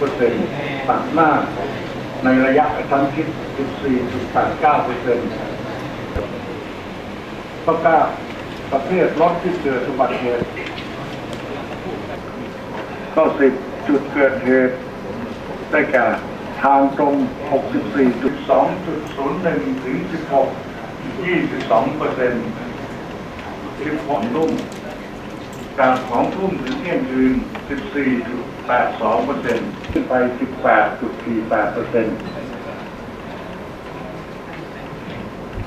เปอร์เซ็นต์ตัดหน้าในระยะกระชั้นชิด 14.89เปอร์เซ็นต์ข้อ9ประเภทรถที่เกิดอุบัติเหตุข้อ10จุดเกิดเหตุได้แก่ทางตรง 64.2.01 ถึง 16 22เปอร์เซ็นต์16รุ่ม จากของทุ่มถึงเที่ยงคืน 14.82เปอร์เซ็นต์ขึ้นไป 18.48เปอร์เซ็นต์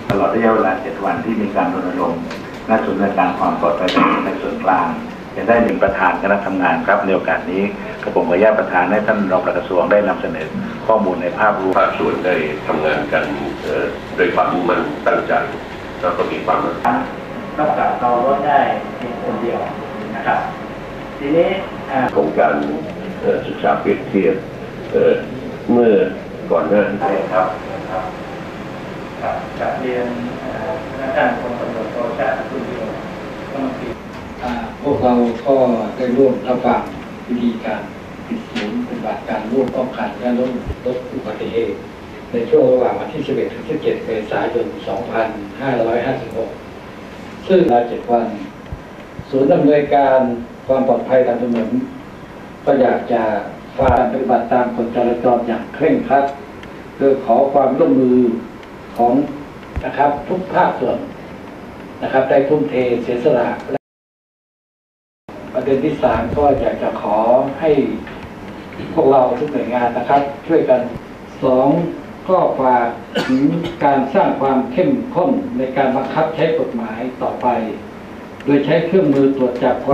ตลอดระยะเวลา 7 วันที่มีการรณรงค์และศูนย์บริการความปลอดภัยในส่วนกลางยังได้หนึ่งประธานคณะทำงานครับในโอกาสนี้กระผมขออนุญาตประธานให้ท่านรองปลัดกระทรวงได้นำเสนอข้อมูลในภาพรวมภาคส่วนได้ทำงานกันเอ่อด้วยความมุ่งมั่นตั้งใจแล้วก็มีความนอกจากเราลดได้เพียงคนเดียว นะครับ ทีนี้อ่าของการเอ่อศึกษาเปรียบเทียบเอ่อเมื่อก่อนหน้าใช่ครับครับครับกับเรียนเอ่อพนักงานกรมตำรวจโทชาติคุณเดียวก็มาปีอ่าพวกเราก็ได้ร่วมรับฟังวิธีการปิดศูนย์ปฏิบัติการร่วมป้องกันและลดลดอุบัติเหตุในช่วงระหว่างวันที่ 11 ถึง 17 เมษายน 2556 ซึ่งลา7วัน ศูนย์ดำเนินการความปลอดภัยทางถนนก็อยากจะฝากปฏิบัติตามกฎจราจรอย่างเคร่งครัดโดยขอความร่วมมือของนะครับทุกภาคส่วนนะครับได้ทุ่มเทเสียสละประเด็นที่สามก็อยากจะขอให้พวกเราทุกหน่วยงานนะครับ ช่วยกันสองก็ฝากถึงการสร้างความเข้มข้นในการบังคับใช้กฎหมายต่อไป โดยใช้เครื่องมือตรวจจับความ